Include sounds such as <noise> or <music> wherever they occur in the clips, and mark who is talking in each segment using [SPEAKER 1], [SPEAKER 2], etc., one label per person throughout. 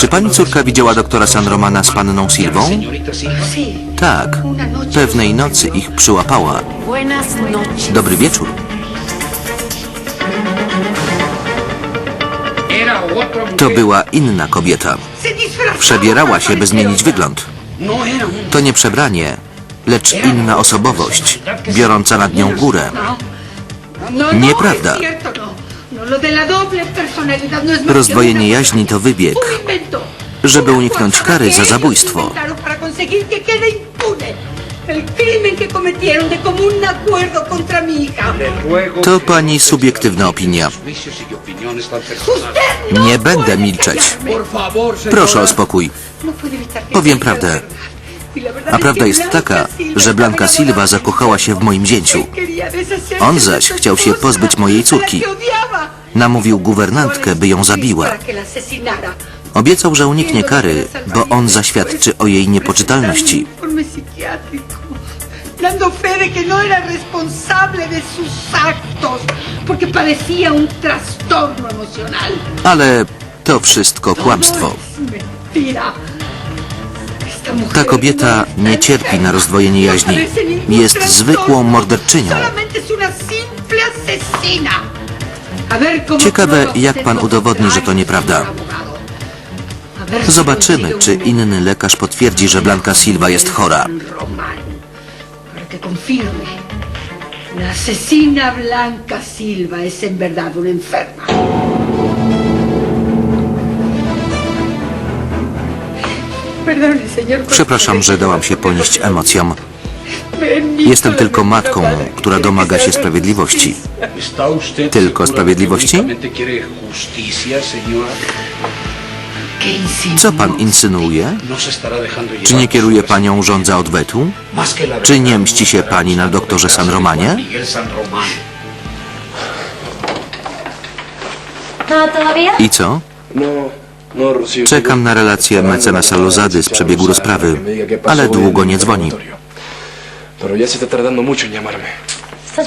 [SPEAKER 1] Czy pani córka widziała doktora San Romana z panną Silvą?
[SPEAKER 2] Sí,
[SPEAKER 1] Tak.
[SPEAKER 2] noche.
[SPEAKER 1] Pewnej nocy ich przyłapała. Dobry wieczór. To była inna kobieta. Przebierała się, by zmienić wygląd. To nie przebranie, lecz inna osobowość, biorąca nad nią górę.
[SPEAKER 2] No, no,
[SPEAKER 1] Nieprawda.
[SPEAKER 2] No. No,
[SPEAKER 1] Rozdwojenie jaźni to wybieg, żeby uniknąć kary za zabójstwo. To pani subiektywna opinia.
[SPEAKER 2] No
[SPEAKER 1] Nie będę milczeć. Proszę o spokój. Powiem prawdę. A prawda jest
[SPEAKER 2] Blanca
[SPEAKER 1] taka, że Blanka
[SPEAKER 2] estaba
[SPEAKER 1] Silva zakochała się w moim zięciu. On zaś chciał się pozbyć mojej córki. Namówił guwernantkę, by ją zabiła. Obiecał, że uniknie kary, bo on zaświadczy o jej niepoczytalności.
[SPEAKER 2] Dando fe de que no era responsable de sus actos, porque padecía un trastorno emocional.
[SPEAKER 1] Ale to wszystko kłamstwo.
[SPEAKER 2] Todo
[SPEAKER 1] Ta kobieta nie cierpi na rozdwojenie jaźni. Jest zwykłą morderczynią. Ciekawe, jak pan udowodni, że to nieprawda. Zobaczymy, czy inny lekarz potwierdzi, że Blanka Silva jest chora.
[SPEAKER 2] La asesina Blanca Silva es en verdad una enferma.
[SPEAKER 1] Przepraszam, że dałam się ponieść emocjom. Jestem tylko matką, która domaga się sprawiedliwości. Tylko sprawiedliwości? Co pan insynuuje?
[SPEAKER 3] No
[SPEAKER 1] Czy nie kieruje panią rządza odwetu? Czy nie mści się pani na doktorze San Romanie?
[SPEAKER 4] ¿No?
[SPEAKER 1] I co? Czekam na relację mecenasa Lozady z przebiegu rozprawy, ale długo nie dzwoni.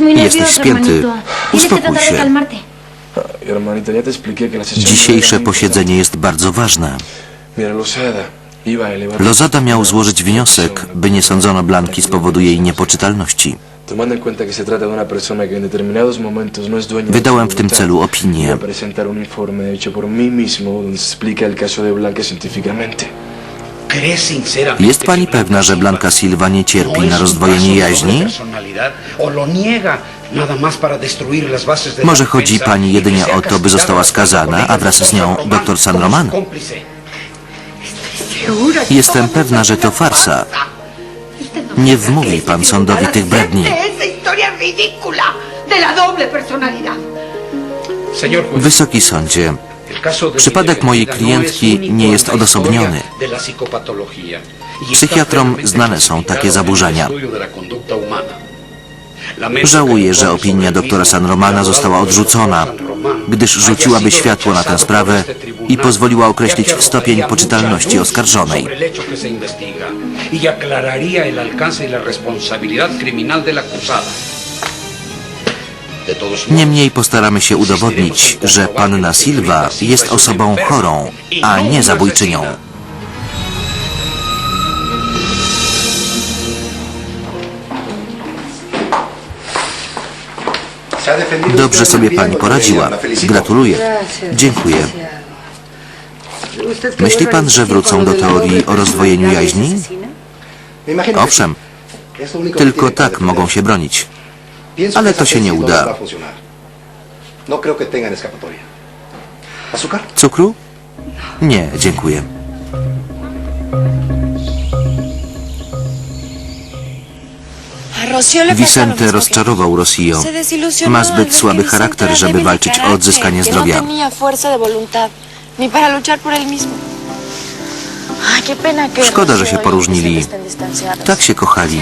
[SPEAKER 4] Muy
[SPEAKER 1] Jesteś spięty. Uspokój się. Dzisiejsze posiedzenie jest bardzo ważne.
[SPEAKER 5] Lozada
[SPEAKER 1] miał złożyć wniosek, by nie sądzono Blanki z powodu jej niepoczytalności.
[SPEAKER 5] No
[SPEAKER 1] Wydałem w tym celu opinię.
[SPEAKER 5] Blanca científicamente.
[SPEAKER 3] ¿Cree sinceramente
[SPEAKER 1] Jest pani
[SPEAKER 3] que
[SPEAKER 1] pewna, że Blanka Silva nie
[SPEAKER 3] no
[SPEAKER 1] cierpi
[SPEAKER 3] es
[SPEAKER 1] na rozdwojenie jaźni? Może chodzi pani
[SPEAKER 3] y que
[SPEAKER 1] jedynie o to, by została skazana, a wraz z nią doktor San Roman?
[SPEAKER 3] cómplice.
[SPEAKER 2] Segura que
[SPEAKER 1] Jestem pewna, że to farsa. Nie wmówi pan sądowi tych bredni. Wysoki sądzie, Przypadek mojej klientki
[SPEAKER 3] no único
[SPEAKER 1] nie jest odosobniony.
[SPEAKER 3] Y
[SPEAKER 1] Psychiatrom znane są takie zaburzenia. Żałuję, że opinia doktora San Romana została odrzucona, gdyż rzuciłaby światło na tę sprawę i pozwoliła określić
[SPEAKER 3] que
[SPEAKER 1] stopień poczytalności oskarżonej.
[SPEAKER 3] Y aclararía el alcance y la responsabilidad criminal del modos,
[SPEAKER 1] Niemniej postaramy się udowodnić, że panna Silva jest osobą chorą, a nie zabójczynią. Dobrze sobie pani poradziła. Gratuluję. Dziękuję. Myśli pan, że wrócą do teorii o rozdwojeniu jaźni? Owszem, tylko tak mogą się bronić. ale to się nie uda.
[SPEAKER 6] No.
[SPEAKER 1] Cukru? Nie, dziękuję. Vicente rozczarował Rosillo. Ma zbyt słaby charakter, żeby walczyć o odzyskanie zdrowia.
[SPEAKER 7] Ni para luchar por él mismo.
[SPEAKER 1] Szkoda, że się
[SPEAKER 7] distanciados.
[SPEAKER 1] Tak się kochali.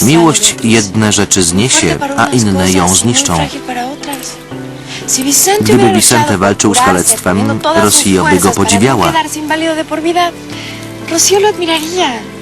[SPEAKER 7] Y
[SPEAKER 1] Miłość jedne rzeczy zniesie, a inne ją zniszczą. Gdyby Vicente walczył z kalectwem, Rocío by go
[SPEAKER 7] no
[SPEAKER 1] podziwiała.
[SPEAKER 7] Rocío lo admiraría.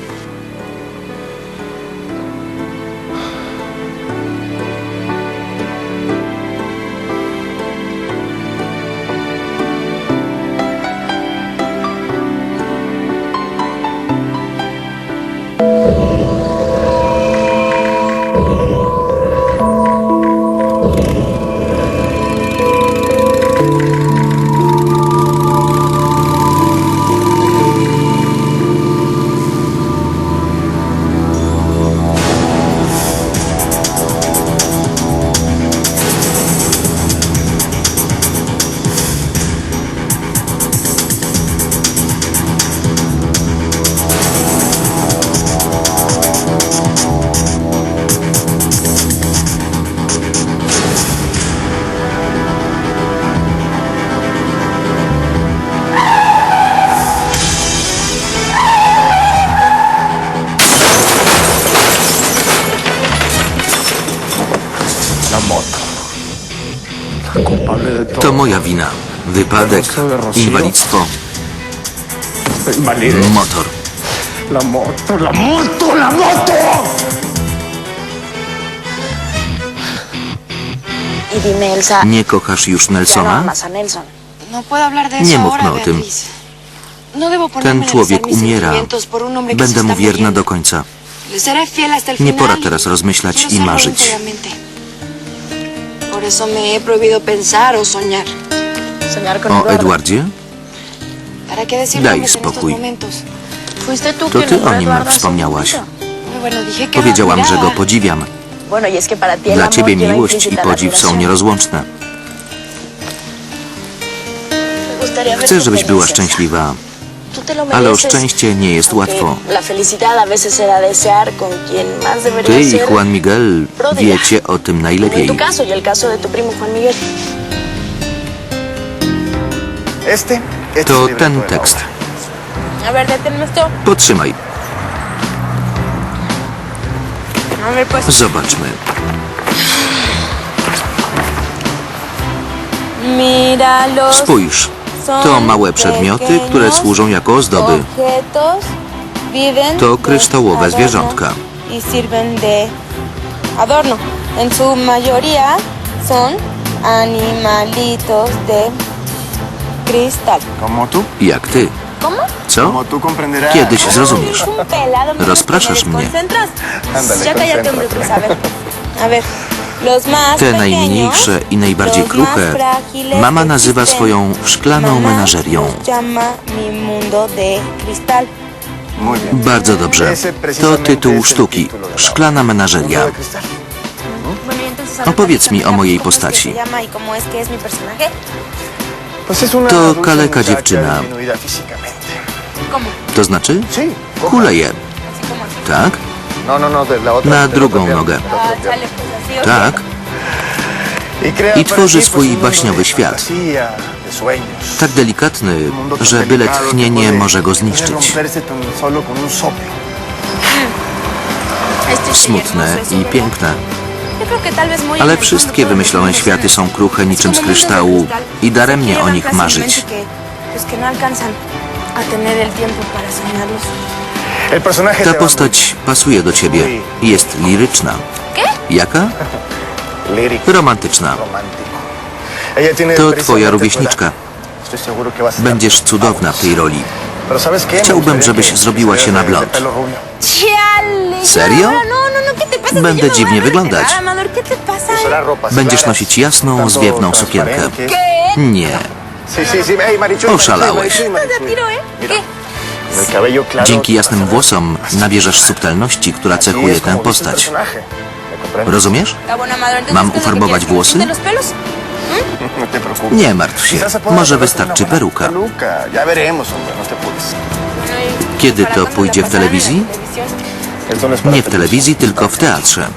[SPEAKER 1] To moja wina. Wypadek, inwalidztwo, motor.
[SPEAKER 5] La moto, la moto, la moto.
[SPEAKER 1] Nie kochasz już Nelsona?
[SPEAKER 7] No
[SPEAKER 1] Nie mówmy o tym.
[SPEAKER 7] No
[SPEAKER 1] Ten człowiek umiera. Będę mu wierna do końca. Nie pora
[SPEAKER 7] y
[SPEAKER 1] teraz rozmyślać i marzyć.
[SPEAKER 7] Eso me he prohibido pensar o soñar. Soñar con
[SPEAKER 1] O Edwardzie?
[SPEAKER 7] ¿Para qué decirlo
[SPEAKER 1] Daj
[SPEAKER 7] en estos
[SPEAKER 1] spokój.
[SPEAKER 7] momentos?
[SPEAKER 4] Fuiste tú
[SPEAKER 1] To
[SPEAKER 4] quien
[SPEAKER 1] ty
[SPEAKER 4] nombró
[SPEAKER 1] o
[SPEAKER 4] a
[SPEAKER 1] nim
[SPEAKER 4] Eduardo
[SPEAKER 1] wspomniałaś.
[SPEAKER 7] Muy Bueno, dije que lo
[SPEAKER 1] Powiedziałam, że go
[SPEAKER 7] admiraba.
[SPEAKER 1] podziwiam.
[SPEAKER 4] Bueno, y es que para ti el
[SPEAKER 1] Dla
[SPEAKER 4] amor
[SPEAKER 1] ciebie
[SPEAKER 4] lleva
[SPEAKER 1] miłość i
[SPEAKER 4] implícita la
[SPEAKER 1] podziw są
[SPEAKER 4] admiración.
[SPEAKER 1] nierozłączne.
[SPEAKER 4] Me gustaría
[SPEAKER 1] Chcę, żebyś była szczęśliwa, ale o szczęście nie jest łatwo. Ty i. Juan Miguel wiecie o tym najlepiej.
[SPEAKER 4] y
[SPEAKER 1] To ten tekst. Potrzymaj, zobaczmy. Spójrz, to małe przedmioty, które służą jako ozdoby. To kryształowe zwierzątka.
[SPEAKER 8] adorno. En su mayoría son animalitos de cristal.
[SPEAKER 1] Jak ty. Co? Kiedyś zrozumiesz.
[SPEAKER 8] ¿me
[SPEAKER 1] Rozpraszasz
[SPEAKER 8] ¿me
[SPEAKER 1] mnie.
[SPEAKER 8] ya cállate, hombre, a ver.
[SPEAKER 1] Te najmniejsze i najbardziej kruche mama nazywa swoją szklaną menażerią. Bardzo dobrze. To tytuł sztuki. Szklana menażeria. Opowiedz mi o mojej postaci.
[SPEAKER 8] y
[SPEAKER 1] To kaleka dziewczyna. To znaczy? Kuleje. Tak?
[SPEAKER 6] No, no, no, de la otra.
[SPEAKER 1] Na drugą nogę. Tak.
[SPEAKER 6] Crea
[SPEAKER 1] I tworzy swój baśniowy świat. Tak delikatny, że byle tchnienie może go zniszczyć. Smutne i piękne.
[SPEAKER 8] En
[SPEAKER 1] Ale wszystkie wymyślone światy są kruche niczym z kryształu i daremnie o nich marzyć.
[SPEAKER 8] que no alcanzan a tener el tiempo para soñarlos.
[SPEAKER 6] Personaje
[SPEAKER 1] Ta postać pasuje do ciebie. Jest liryczna. Jaka? <laughs> Romantyczna. To twoja rówieśniczka.
[SPEAKER 6] ser
[SPEAKER 1] Będziesz cudowna w tej roli. Chciałbym, żebyś zrobiła się na blond. Serio? Będę dziwnie wyglądać. Będziesz nosić jasną, zwiewną sukienkę. Nie. Oszalałeś. Dzięki jasnym włosom nabierzesz subtelności, która cechuje tę postać. Rozumiesz? Mam
[SPEAKER 8] ¿qué es lo que
[SPEAKER 1] ufarbować włosy? Nie martw się. Może wystarczy peruka.
[SPEAKER 6] peluca. Ya veremos, hombre, no te apures.
[SPEAKER 8] Bueno, ¿y
[SPEAKER 1] Kiedy to pójdzie w telewizji? Nie w telewizji, tylko w teatrze.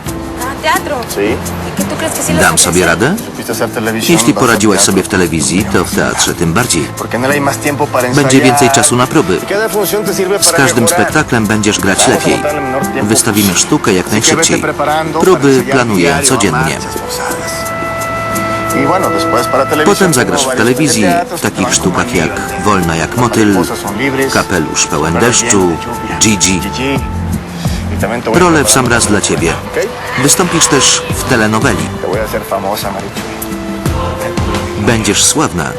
[SPEAKER 8] Ah, teatro.
[SPEAKER 6] Sí.
[SPEAKER 8] ¿Y qué tú crees que sí lo
[SPEAKER 1] Dam sobie radę? Jeśli poradziłaś sobie w telewizji, to w teatrze tym bardziej. Będzie więcej czasu na próby. Z każdym spektaklem będziesz grać lepiej. Wystawimy sztukę jak najszybciej. Próby planuję codziennie.
[SPEAKER 6] Y
[SPEAKER 1] Potem zagrasz w telewizji w takich sztukach jak. Wolna jak motyl, Kapelusz pełen deszczu. Gigi.
[SPEAKER 6] Y
[SPEAKER 1] Rolę w sam raz dla ciebie. Wystąpisz też w telenoweli. Będziesz sławna.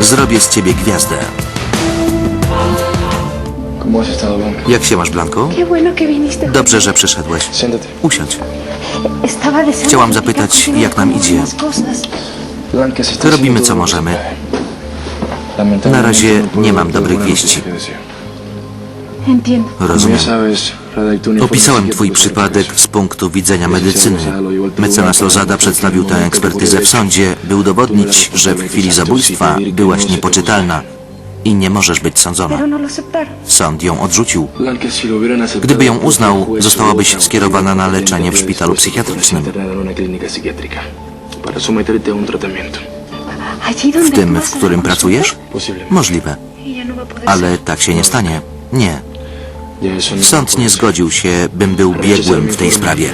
[SPEAKER 1] Zrobię z ciebie gwiazdę. Jak się masz, Blanko? Dobrze, że przyszedłeś. Usiądź. Chciałam zapytać, jak nam idzie. Robimy, co możemy. Na razie
[SPEAKER 5] no
[SPEAKER 1] nie mam dobrych wieści. Rozumiem. Opisałem twój przypadek z punktu widzenia medycyny. Mecenas Lozada przedstawił tę ekspertyzę w sądzie, by udowodnić, że w chwili zabójstwa byłaś niepoczytalna i nie możesz być sądzona. Sąd ją odrzucił. Gdyby ją uznał, zostałabyś skierowana na leczenie w szpitalu psychiatrycznym. W tym, w którym pracujesz? Możliwe. Ale tak się nie stanie. Nie. Sąd nie zgodził się, bym był biegłym w tej sprawie.